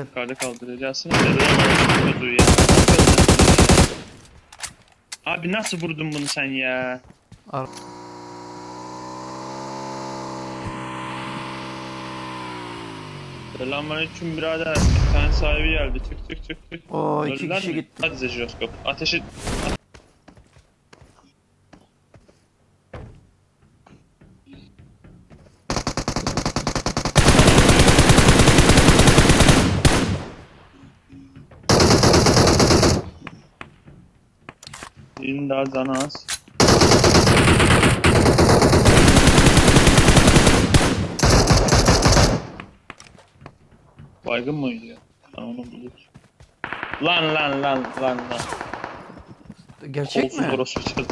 Gel. Yukarıda kaldıracaksın. Neden çocuğu ya? Abi nasıl vurdun bunu sen ya? Ar- Selamünaleyküm birader. Bir tane sahibi geldi. Çık çık çık çık. Oo iki Öldüler kişi mi? gitti. Hadi Zejiroskop. Ateşi... Birinin daha canı az. Baygın mı oynuyor? Ben onu bulayım. Lan lan lan lan lan. Gerçek Kolsuz mi? orospu çaldı.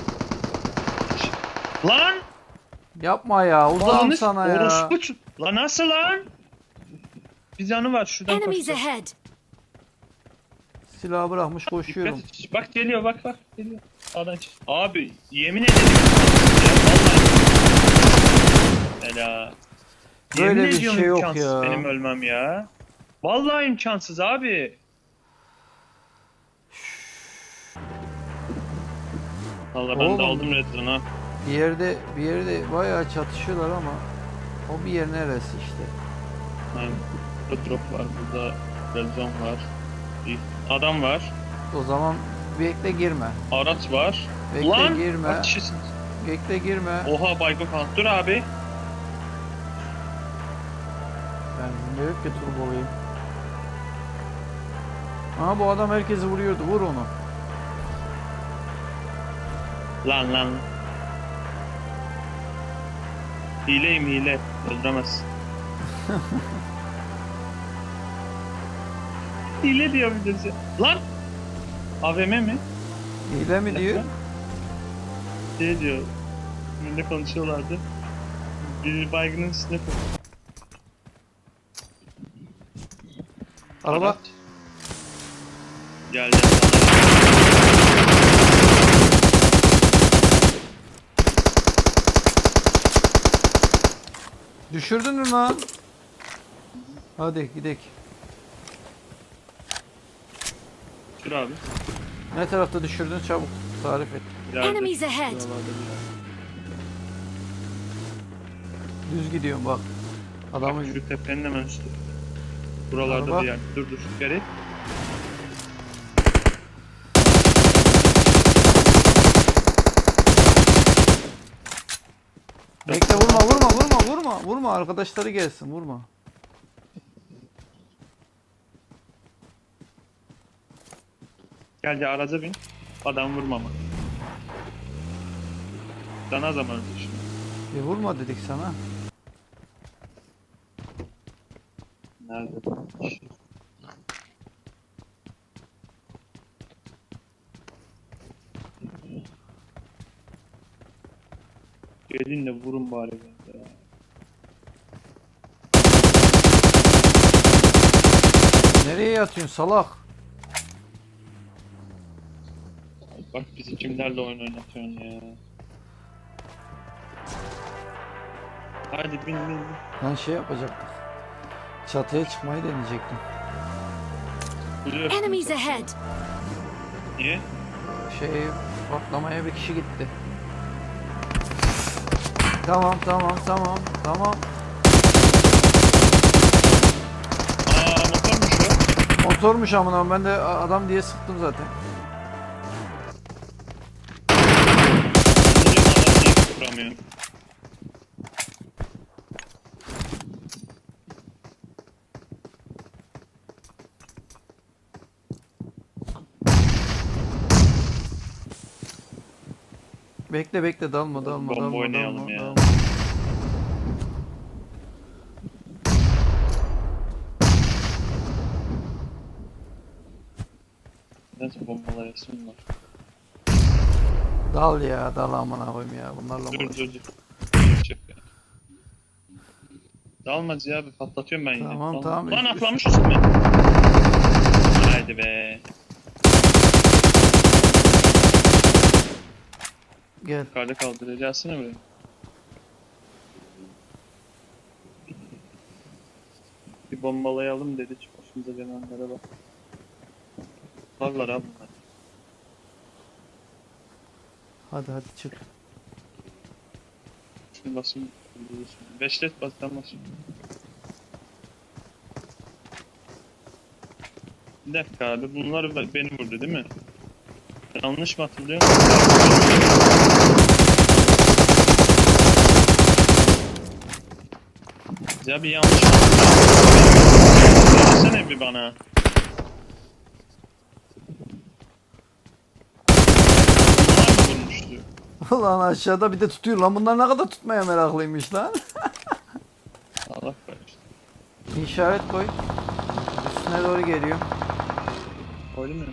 Lan! Yapma ya. Uzağım Lan sana ya. Orospu Lan nasıl lan? Bir canı var şuradan Enemies ahead! Silahı bırakmış Dikkat koşuyorum. et. Bak geliyor bak bak geliyor. Sağdan çık. Abi yemin ederim. Ya, vallahi. Ela. Böyle Yemin bir ediyorum şey yok imkansız ya. benim ölmem ya. Vallahi imkansız abi. Valla ben Oğlum. de aldım Red. Bir yerde bir yerde bayağı çatışıyorlar ama o bir yer neresi işte. Yani burada drop var, burada Red Zone var. Bir adam var. O zaman bekle girme. Araç var. Bekle Lan! girme. Kaç kişisiniz? Bekle girme. Oha Baygo kan. Dur abi. Ben ne yok ki turbolayayım. Aha bu adam herkesi vuruyordu. Vur onu. Lan lan. Hileyim hile. Öldüremez. hile diyor bir de. Lan! AVM mi? Hile mi diyor? Şey diyor. Önünde konuşuyorlardı. Bir baygının üstüne koy. Araba. Geldi. Düşürdün mü lan? Hadi gidelim. Şur abi. Ne tarafta düşürdün çabuk tarif et. İleride. Enemies ahead! Şuralarda bir yer. Düz gidiyorum bak. Adamı Bak şu tepenin hemen üstü. Buralarda Araba. bir yer. Dur dur geri. Bekle vurma vurma vurma vurma vurma arkadaşları gelsin vurma. Gel ya araca bin. Adam vurmama. Sana zaman düşün. E vurma dedik sana. Nerede? Gelin de vurun bari beni. Nereye yatıyorsun salak? Bak bizi kimlerle oyun oynatıyorsun ya. Hadi bin bin bin. Ben şey yapacaktık. Çatıya çıkmayı deneyecektim. Enemies ahead! Niye? Şey patlamaya bir kişi gitti. Tamam tamam tamam tamam. Aa motormuş o. Motormuş amına ben de adam diye sıktım zaten. Kuramıyor? Bekle bekle dalma dalma Bomba dalma oynayalım dalma, ya. dalma. Neyse bombalayasın var. Dal ya dal amına koyayım ya bunlarla uğraş. dur dur. Dur, çık ya. Dalmacı abi patlatıyorum ben yine. Tamam, Dal- tamam. Lan atlamış üstüme. Haydi be. Gel. Yukarıda kaldıracaksın buraya. Bir bombalayalım dedi. Osman Altımıza gelenlere bak. Varlar abi bunlar. Hadi hadi çık. Şimdi basın. Beşlet bastan basın. Bir dakika abi bunlar be- beni vurdu değil mi? Yanlış mı hatırlıyorum? Ya bir yanlış mı hatırlıyorum? Bir bana. Bunlar mı vurmuştu? Ulan aşağıda bir de tutuyor lan. Bunlar ne kadar tutmaya meraklıymış lan. Allah kahretsin. İşaret koy. Üstüne doğru geliyor. Koydum ya.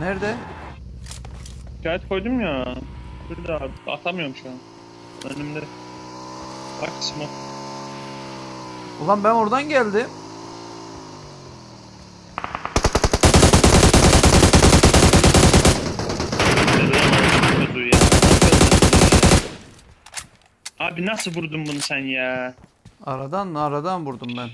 Nerede? Şikayet koydum ya. Şurada abi. Atamıyorum şu an. Önümde. Bak smoke. Ulan ben oradan geldim. Vurdu ya. Nasıl öldürdün ya? Abi nasıl vurdun bunu sen ya? Aradan aradan vurdum ben.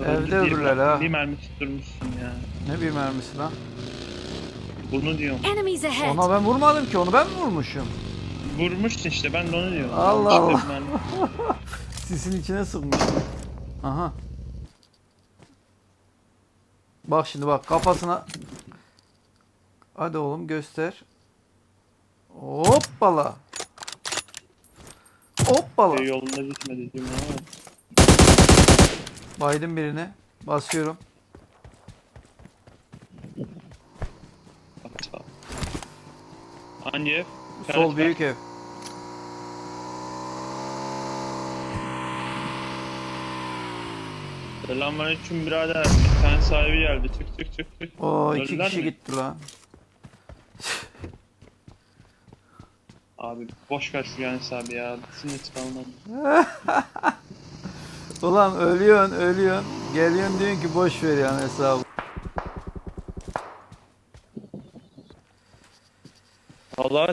Evde Öldü diye öbürler ha. Bir mermi tutturmuşsun ya. Ne bir mermisi lan? Bunu diyorum. Enemies ahead! Ona ben vurmadım ki. Onu ben mi vurmuşum? Vurmuşsun işte ben de onu diyorum. Allah Allah. mermi. Sisin içine sıkmıştım. Aha. Bak şimdi bak kafasına. Hadi oğlum göster. Hoppala. Hoppala. Şey yolunda gitmedi ama. Baydım birine. Basıyorum. Hangi ev? Sol büyük ev. Selamünaleyküm birader. Bir tane sahibi geldi. Çık çık çık çık. Oo iki Öldüler kişi mi? gitti lan. Abi boş ver şu Yanis abi ya. Sinir kalmadı. Ulan ölüyorsun ölüyorsun. Geliyorsun diyorsun ki boş ver yani hesabı. Valla